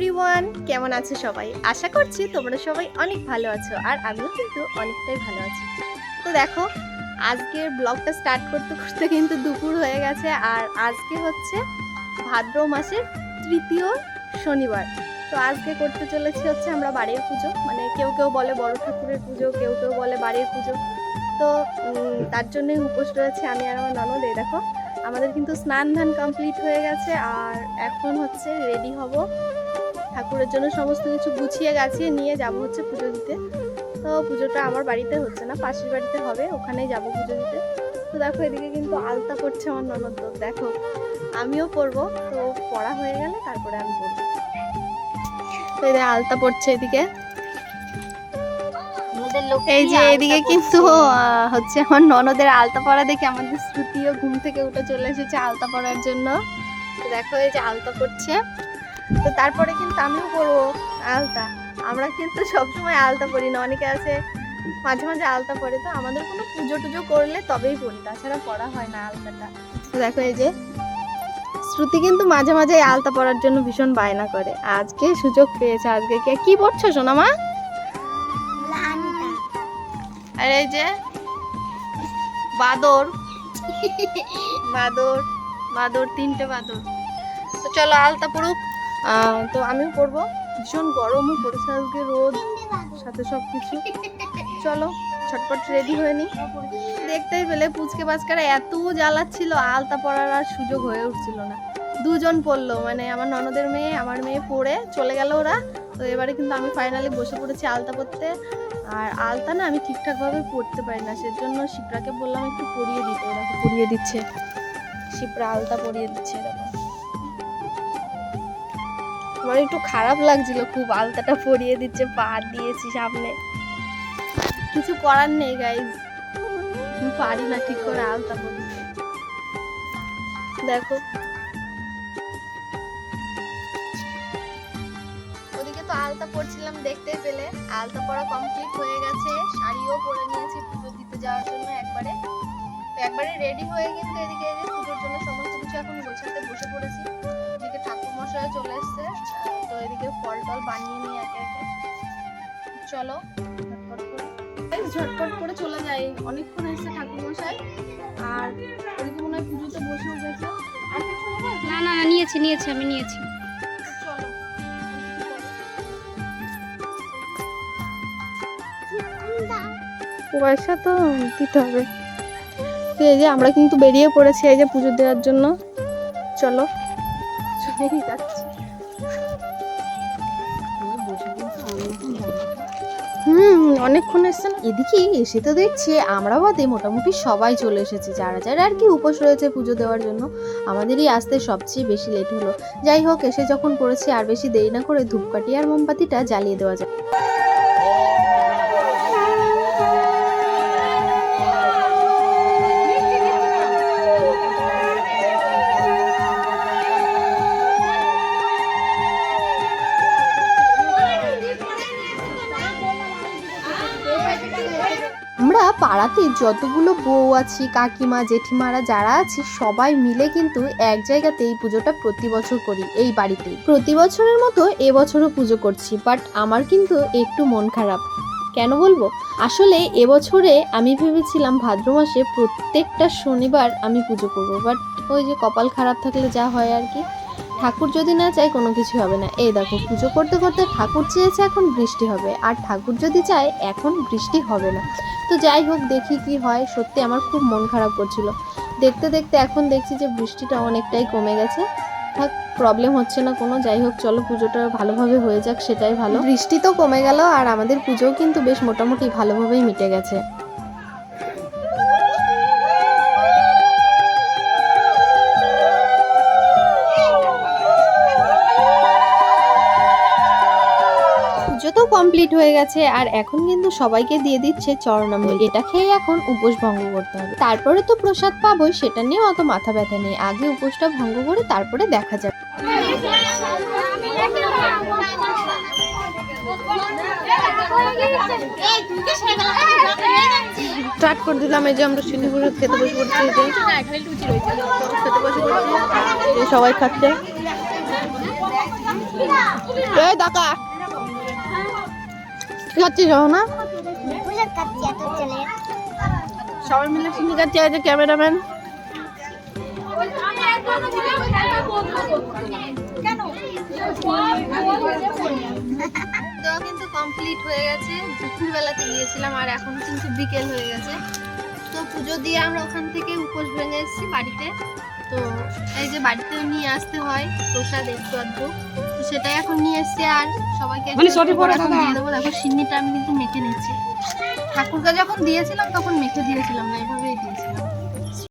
Everyone কেমন আছো সবাই? আশা করছি তোমরা সবাই অনেক ভালো আছো, আর আমিও কিন্তু অনেকটাই ভালো আছি। তো দেখো, আজকের ব্লগটা স্টার্ট করতে করতে কিন্তু দুপুর হয়ে গেছে, আর আজকে হচ্ছে ভাদ্র মাসের তৃতীয় শনিবার। তো আজকে করতে চলেছি হচ্ছে আমরা বাড়ির পুজো মানে কেউ কেউ বলে বড় ঠাকুরের পুজো, কেউ কেউ বলে বাড়ির পুজো। তো তার জন্যই উপোস রয়েছে আমি আর আমার ননদ, এই দেখো, আমাদের কিন্তু স্নান ধান কমপ্লিট হয়ে গেছে, আর এখন হচ্ছে রেডি হব ঠাকুরের জন্য সমস্ত কিছু গুছিয়ে গাছিয়ে নিয়ে যাব হচ্ছে পুজো দিতে। তো পুজোটা আমার বাড়িতে হচ্ছে না পাশের বাড়িতে হবে ওখানেই যাব পুজো দিতে। তো দেখো এদিকে কিন্তু আলতা পড়ছে আমার ননদ দেখো। আমিও পরবো তো পড়া হয়ে গেলে তারপরে আমি পরবো। তো এদিকে আলতা পড়ছে এদিকে। এই যে এদিকে কিন্তু হচ্ছে আমার ননদের আলতা পরা দেখে আমাদের শ্রুতিও ঘুম থেকে উঠে চলে এসেছে আলতা পরার জন্য। দেখো এই যে আলতা পড়ছে। তো তারপরে কিন্তু আমিও পরবো আলতা। আমরা কিন্তু সবসময় আলতা পরি না অনেকে আছে মাঝে মাঝে আলতা পরে তো আমাদের কোনো পুজো টুজো করলে তবেই পরি তাছাড়া পড়া হয় না আলতাটা। তো দেখো এই যে শ্রুতি কিন্তু মাঝে মাঝে আলতা পরার জন্য ভীষণ বায়না করে। আজকে সুযোগ পেয়েছে আজকে কে কি পড়ছো সোনামা? আর এই যে বাদর। বাদর বাদর তিনটে বাদর। তো চলো আলতা পড়ুক তো আমিও পড়ব ভীষণ গরমও পড়েছে আজকে, রোদ, সাথে সব কিছু চলো ছটপট রেডি হয়ে নি। দেখতেই পেলে পুচকে বাচকারা এত জ্বালাচ্ছিল, আলতা পড়ার আর সুযোগ হয়ে উঠছিল না। দুজন পড়ল মানে আমার ননদের মেয়ে, আমার মেয়ে পড়ে, চলে গেল ওরা। তো এবারে কিন্তু আমি ফাইনালি বসে পড়েছি আলতা পড়তে আর আলতা না আমি ঠিকঠাকভাবে পড়তে পারি না, সেজন্য শিপ্রাকে বললাম একটু পরিয়ে দিতে, ওরা পরিয়ে দিচ্ছে। শিপ্রা আলতা পরিয়ে দিচ্ছে দেখো আমার একটু খারাপ লাগছিল, খুব আলতাটা পরিয়ে দিচ্ছে, পা দিয়েছি সামনে। কিছু করার নেই গাইজ পারি না ঠিক করে আলতা পরিয়ে দেখো। ওদিকে তো আলতা পরছিলাম দেখতেই পেলে। আলতা পরা কমপ্লিট হয়ে গেছে। শাড়িও পরে নিয়েছি পুজো দিতে যাওয়ার জন্য একবারে। একবারে রেডি হয়ে কিন্তু এদিকে পুজোর জন্য সমস্ত কিছু এখন গোছাতে, বসে পড়েছি। টল বানিয়ে নিই একে একে। চলো ঝটপট করে। ঝটপট করে চলে যাই। অনেকক্ষণ এসছে ঠাকুর মশাই আর ওদিকে মনে হয় পুজোতে বসেও গেছে? না না না, নিয়েছি নিয়েছি আমি নিয়েছি। পয়সা তো দিতে হবে। তো এই যে আমরা কিন্তু বেরিয়ে পড়েছি এই যে পুজো দেওয়ার জন্য। চলো। চলেই যাচ্ছি। অনেকক্ষণ এসছেন এদিকে এসে তো দেখছি আমরা বাদে মোটামুটি সবাই চলে এসেছে, যারা যারা আর কি উপোস রয়েছে পুজো দেওয়ার জন্য। আমাদেরই আসতে সবচেয়ে বেশি লেট হলো। যাই হোক, এসে যখন পড়েছি, আর বেশি দেরি না করে ধূপকাঠি আর মোমবাতিটা জ্বালিয়ে দেওয়া যায় পাড়াতে যতগুলো বউ আছি, কাকিমা, জেঠিমারা যারা আছি, সবাই মিলে কিন্তু এক জায়গাতে এই পুজোটা প্রতি বছর করি, এই বাড়িতেই। প্রতি বছরের মতো এবছরও পুজো করছি বাট আমার কিন্তু একটু মন খারাপ। কেন বলব? আসলে এবছরে আমি ভেবেছিলাম ভাদ্র মাসে প্রত্যেকটা শনিবার আমি পুজো করব বাট ওই যে কপাল খারাপ থাকলে যা হয় আর কি। ঠাকুর যদি না চায়, কোনো কিছু হবে না। এই দেখো, পুজো করতে করতে ঠাকুর চেয়েছে, এখন বৃষ্টি হবে। আর ঠাকুর যদি চায়, এখন বৃষ্টি হবে না। তো যাই হোক, দেখি কি হয়। সত্যি আমার খুব মন খারাপ করছিল। দেখতে দেখতে এখন দেখছি যে বৃষ্টিটা অনেকটাই কমে গেছে। থাক প্রবলেম হচ্ছে না কোনো। যাই হোক, চলো পুজোটা ভালোভাবে হয়ে যাক, সেটাই ভালো। বৃষ্টি তো কমে গেল, আর আমাদের পুজোও কিন্তু বেশ মোটামুটি ভালোভাবেই মিটে গেছে। কমপ্লিট হয়ে গেছে। আর এখন কিন্তু সবাইকে দিয়ে দিচ্ছে চরণামৃত। এটা খেয়ে এখন উপোস ভঙ্গ করতে হবে। তারপরে তো প্রসাদ পাবোই, সেটা নিয়েও অত মাথা ব্যথা নেই। আগে উপোসটা ভঙ্গ করে তারপরে দেখা যাবে। স্টার্ট করে দিলাম। এই যে আমরা প্রসাদ খেতে বসে পড়ছি। খেতে বসে পড়ছি। সবাই খাচ্ছে। টাকা যাচ্ছি না সবাই মিলে খাচ্ছি এই যে ক্যামেরাম্যান। দেওয়া কিন্তু কমপ্লিট হয়ে গেছে। দুপুরবেলাতে গিয়েছিলাম আর এখন কিন্তু বিকেল হয়ে গেছে। তো পুজো দিয়ে আমরা ওখান থেকে উপোস ভেঙে এসেছি বাড়িতে। তো এই যে বাড়িতেও নিয়ে আসতে হয় প্রসাদ একটু আধটু তো সেটাই এখন নিয়ে এসেছি আর সবাইকে মানে এখন। দিয়ে দেবো। দেখো সিন্নিটা আমি কিন্তু মেখে নিচ্ছি। ঠাকুরকে যখন দিয়েছিলাম তখন মেখে দিয়েছিলাম না এভাবেই দিয়েছিলাম।